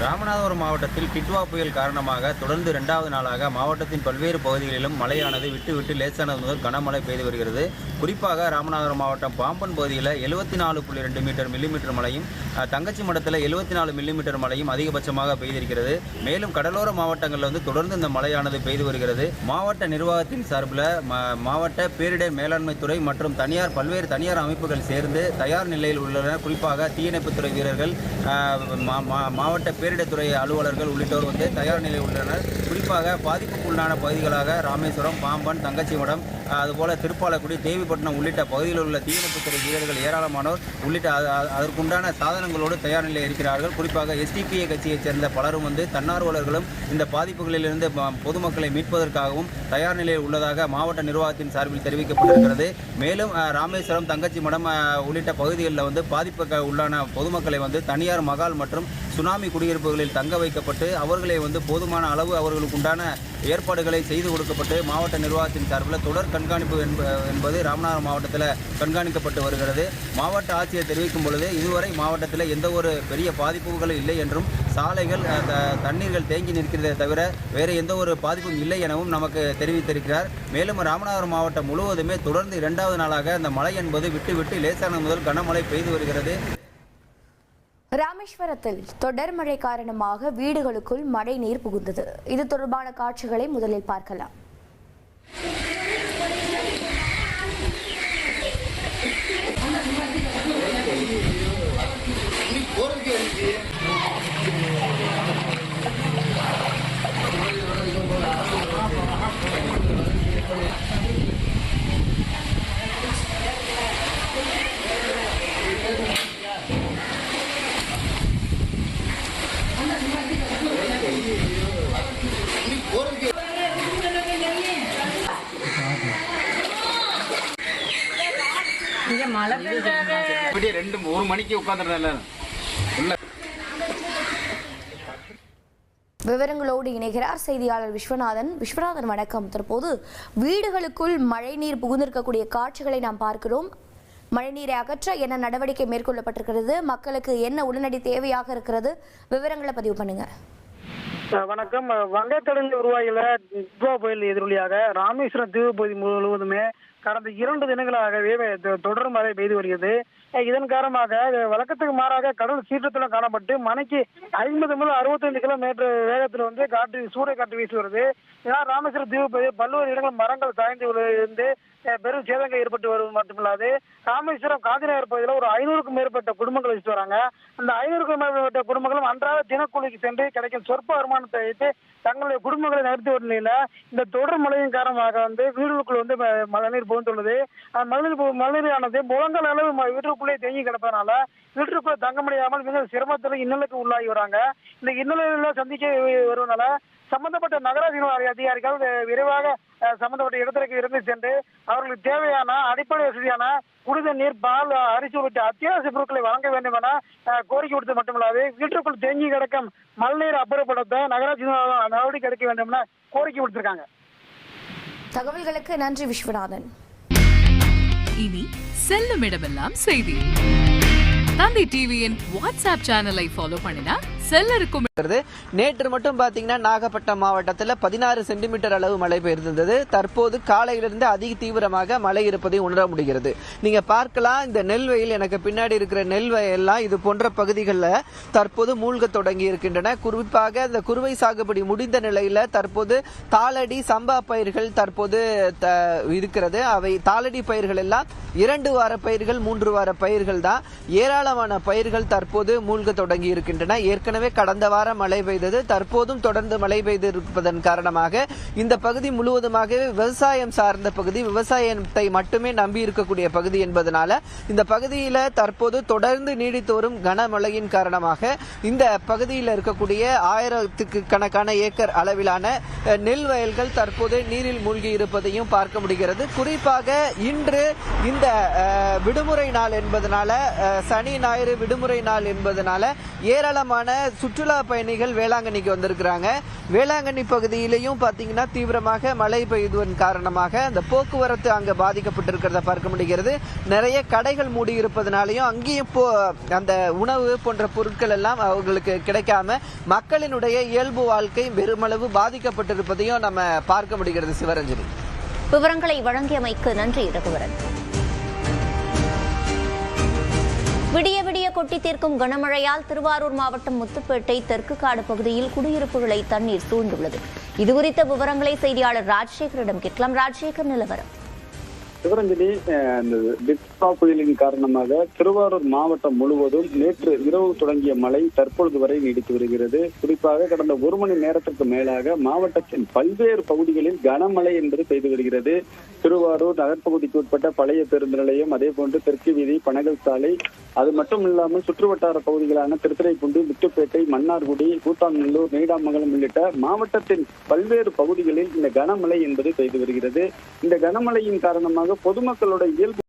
ராமநாதபுரம் மாவட்டத்தில் கிட்வா புயல் காரணமாக தொடர்ந்து இரண்டாவது நாளாக மாவட்டத்தின் பல்வேறு பகுதிகளிலும் மழையானது விட்டு விட்டு லேசானது முதல் கனமழை பெய்து வருகிறது. குறிப்பாக ராமநாதபுரம் மாவட்டம் பாம்பன் பகுதியில் எழுபத்தி நாலு புள்ளி ரெண்டு மீட்டர் மில்லிமீட்டர் மழையும் தங்கச்சி மடத்தில் எழுபத்தி நாலு மில்லிமீட்டர் மழையும் அதிகபட்சமாக பெய்திருக்கிறது. மேலும் கடலோர மாவட்டங்களில் வந்து தொடர்ந்து இந்த மழையானது பெய்து வருகிறது. மாவட்ட நிர்வாகத்தின் சார்பில் ம- மாவட்ட பேரிடர் மேலாண்மை துறை மற்றும் தனியார் பல்வேறு தனியார் அமைப்புகள் சேர்ந்து தயார் நிலையில் உள்ளன. குறிப்பாக தீயணைப்புத்துறை வீரர்கள் மா- மா- மாவட்ட பேர் பேரிடத்துறை அலுவலர்கள் உள்ளிட்டோர் வந்து தயார் நிலையில் உள்ளனர். குறிப்பாக பாதிப்புக்குள்ளான பகுதிகளாக ராமேஸ்வரம் பாம்பன் தங்கச்சிமடம் அதுபோல் திருப்பாலக்குடி தேவிப்பட்டினம் உள்ளிட்ட பகுதியில் உள்ள தீயணைப்புத்துறை வீரர்கள் ஏராளமானோர் உள்ளிட்ட அதற்குண்டான சாதனங்களோடு தயார் நிலையில் இருக்கிறார்கள். குறிப்பாக எஸ்டிபிஐ கட்சியைச் சேர்ந்த பலரும் வந்து தன்னார்வலர்களும் இந்த பாதிப்புகளிலிருந்து பொதுமக்களை மீட்பதற்காகவும் தயார் நிலையில் உள்ளதாக மாவட்ட நிர்வாகத்தின் சார்பில் தெரிவிக்கப்பட்டிருக்கிறது. மேலும் ராமேஸ்வரம் தங்கச்சி மடம் உள்ளிட்ட பகுதிகளில் வந்து பாதிப்புக்கு உள்ளான பொதுமக்களை வந்து தனியார் மகால் மற்றும் சுனாமி குடியிருப்புகளில் தங்க வைக்கப்பட்டு அவர்களை வந்து போதுமான அளவு அவர்களுக்கு உண்டான ஏற்பாடுகளை செய்து கொடுக்கப்பட்டு மாவட்ட நிர்வாகத்தின் சார்பில் தொடர் கண்காணிப்பு என்ப- என்பது ராமநாதபுரம் மாவட்டத்தில் கண்காணிக்கப்பட்டு வருகிறது. மாவட்ட ஆட்சியர் தெரிவிக்கும் பொழுது இதுவரை மாவட்டத்தில் எந்த ஒரு பெரிய பாதிப்புகளும் இல்லை என்றும் சாலைகள் தண்ணீர்கள் தேங்கி நிற்கிறதே தவிர வேறு எந்த ஒரு பாதிப்பும் இல்லை எனவும் நமக்கு தெரிவித்திருக்கிறார். மேலும் ராமநாதபுரம் மாவட்டம் முழுவதுமே தொடர்ந்து இரண்டாவது நாளாக அந்த மழை என்பது விட்டு விட்டு லேசான முதல் கனமழை பெய்து வருகிறது. ராமேஸ்வரத்தில் தொடர் மழை காரணமாக வீடுகளுக்குள் மழை நீர் புகுந்தது. இது தொடர்பான காட்சிகளை முதலில் பார்க்கலாம். மழை பெஞ்சாவே இப்படியே ரெண்டு ஒரு மணிக்கு உட்காந்துருந்தேன் விவரங்களோடு இணைகிறார் செய்தியாளர் விஸ்வநாதன். விஸ்வநாதன் வணக்கம். தற்போது வீடுகளுக்குள் மழைநீர் புகுந்திருக்கக்கூடிய காட்சிகளை நாம் பார்க்கிறோம். மழைநீரை அகற்ற என்ன நடவடிக்கை மேற்கொள்ளப்பட்டிருக்கிறது? மக்களுக்கு என்ன உடனடி தேவையாக இருக்கிறது? விவரங்களை பதிவு பண்ணுங்க. வணக்கம். உருவாகியுள்ள நிக்வா புயல் எதிரொலியாக ராமேஸ்வரம் தீவு பகுதி முழுவதுமே கடந்த இரண்டு தினங்களாகவே தொடர் மழை பெய்து வருகிறது. இதன் காரணமாக வழக்கத்துக்கு மாறாக கடல் சீற்றத்துடன் காணப்பட்டு மணிக்கு ஐம்பது முதல் அறுபத்தைந்து கிலோமீட்டர் வேகத்தில் வந்து காற்று சூறை காற்று வீசி வருது. இதனால் ராமேஸ்வரம் தீவு பல்வேறு இடங்கள் மரங்கள் சாய்ந்து இருந்து பெரும் சேதங்கள் ஏற்பட்டு வருவது மட்டுமில்லாது ராமேஸ்வரம் காந்திநகர் பகுதியில் ஒரு ஐநூறுக்கும் மேற்பட்ட குடும்பங்கள் வச்சுட்டு வராங்க. அந்த ஐநூறுக்கும் மேற்பட்ட குடும்பங்களும் அன்றாட தினக்கூலிக்கு சென்று கிடைக்கும் சொற்ப வருமானத்தை வைத்து தங்களுடைய குடும்பங்களை நடத்தி வரும் நிலையில இந்த தொடர் மழையின் காரணமாக வந்து வீடுகளுக்குள் வந்து ம- மழைநீர் புகுந்துள்ளது மகளிர் மகளிரானது பு- முழங்கால் அளவு வீட்டுக்குள்ளே தேங்கி கிடப்பதனால வீட்டுக்குள்ளே தங்க முடியாமல் மிக சிரமத்தில் இன்னலுக்கு உள்ளாகி வராங்க. இந்த இன்னலில் சந்திக்க வருவதனால சம்பந்தப்பட்ட நகராட்சி அதிகாரிகள் விரைவாக சம்பந்தப்பட்ட இடத்திற்கு இருந்து சென்று அவர்களுக்கு தேவையான அடிப்படை வசதியான குடித நீர் பால் அரிசி உள்ளிட்ட அத்தியாவசிய பொருட்களை வழங்க வேண்டும் என கோரிக்கை கொடுத்து மட்டுமில்லாது வீட்டுக்குள் தேங்கி கிடக்கும் மழைநீர் அப்புறப்படுத்த நகராட்சி நடவடிக்கை எடுக்க வேண்டும் என கோரிக்கை விடுத்திருக்காங்க. தகவல்களுக்கு நன்றி விஸ்வநாதன். இனி செல்லும் இடமெல்லாம் செய்தி. தந்தி டிவியின் வாட்ஸ்அப் சேனலை ஃபாலோ பண்ணினா செல்லருக்கும் நேற்று மட்டும் பாத்தீங்கன்னா நாகப்பட்டினம் மாவட்டத்தில் பதினாறு சென்டிமீட்டர் அளவு மழை பெய்திருந்தது. தற்போது காலையிலிருந்து அதிக தீவிரமாக மழை இருப்பதை உணர முடிகிறது. நீங்க பார்க்கலாம் இந்த நெல் வயல் எனக்கு பின்னாடி இருக்கிற நெல் வயல்லாம் இது போன்ற பகுதிகளில் தற்போது மூழ்க தொடங்கி இருக்கின்றன. குறிப்பாக இந்த குறுவை சாகுபடி முடிந்த நிலையில தற்போது தாளடி சம்பா பயிர்கள் தற்போது த- இருக்கிறது. அவை தாளடி பயிர்கள் எல்லாம் இரண்டு வார பயிர்கள் மூன்று வார பயிர்கள் தான். ஏராளமான பயிர்கள் தற்போது மூழ்க தொடங்கி இருக்கின்றன. ஏற்கனவே கடந்த வாரம் மழை பெய்தது. தற்போதும் தொடர்ந்து மழை பெய்திருப்பதன் காரணமாக இந்த பகுதி முழுவதுமாகவே விவசாயம் சார்ந்த பகுதி விவசாயத்தை மட்டுமே நம்பி இருக்கக்கூடிய பகுதி என்பதனால இந்த பகுதியில் தற்போது தொடர்ந்து நீடித்து வரும் கனமழையின் காரணமாக இந்த பகுதியில் இருக்கக்கூடிய ஆயிரத்துக்கு கணக்கான ஏக்கர் அளவிலான நெல் வயல்கள் தற்போது நீரில் மூழ்கி இருப்பதையும் பார்க்க முடிகிறது. குறிப்பாக இன்று இந்த விடுமுறை நாள் என்பதனால சனி ஞாயிறு விடுமுறை நாள் என்பதனால ஏராளமான சுற்றுலா பயணிகள் வேளாங்கண்ணிக்கு வந்திருக்கிறாங்க. வேளாங்கண்ணி பகுதியிலையும் பார்த்தீங்கன்னா தீவிரமாக மழை பெய்துவன் காரணமாக அந்த போக்குவரத்து அங்கே பாதிக்கப்பட்டிருக்கிறத பார்க்க முடிகிறது. நிறைய கடைகள் மூடி இருப்பதனாலையும் அங்கேயும் போ அந்த உணவு போன்ற பொருட்கள் எல்லாம் அவங்களுக்கு கிடைக்காம மக்களினுடைய இயல்பு வாழ்க்கை பெருமளவு பாதிக்கப்பட்டிருப்பதையும் நம்ம பார்க்க முடிகிறது. சிவரஞ்சனி விவரங்களை வழங்கியமைக்கு நன்றி ரகுவரன். கொட்டி தீர்க்கும் கனமழையால் திருவாரூர் மாவட்டம் முத்துப்பேட்டை தெற்கு காடு பகுதியில் குடியிருப்புகளை தண்ணீர் சூழ்ந்துள்ளது. இதுகுறித்த விவரங்களை செய்தியாளர் ராஜசேகரிடம் கேட்கலாம். ராஜசேகர் நிலவரம். சிவரஞ்சலி அஹ், டிப்ஸா புயலின் காரணமாக திருவாரூர் மாவட்டம் முழுவதும் நேற்று இரவு தொடங்கிய மழை தற்பொழுது வரை நீடித்து வருகிறது. குறிப்பாக கடந்த ஒரு மணி நேரத்திற்கு மேலாக மாவட்டத்தின் பல்வேறு பகுதிகளில் கனமழை என்பது பெய்து வருகிறது. திருவாரூர் நகர்ப்பகுதிக்கு உட்பட்ட பழைய பேருந்து நிலையம் அதே போன்று தெற்கு வீதி பனகல் சாலை அது மட்டும் இல்லாமல் சுற்றுவட்டார பகுதிகளான திருத்துறைப்பூண்டி முத்துப்பேட்டை மன்னார்குடி கூத்தாநல்லூர் நீடாமங்கலம் உள்ளிட்ட மாவட்டத்தின் பல்வேறு பகுதிகளில் இந்த கனமழை என்பது பெய்து வருகிறது. இந்த கனமழையின் காரணமாக பொதுமக்களோட இயல்பு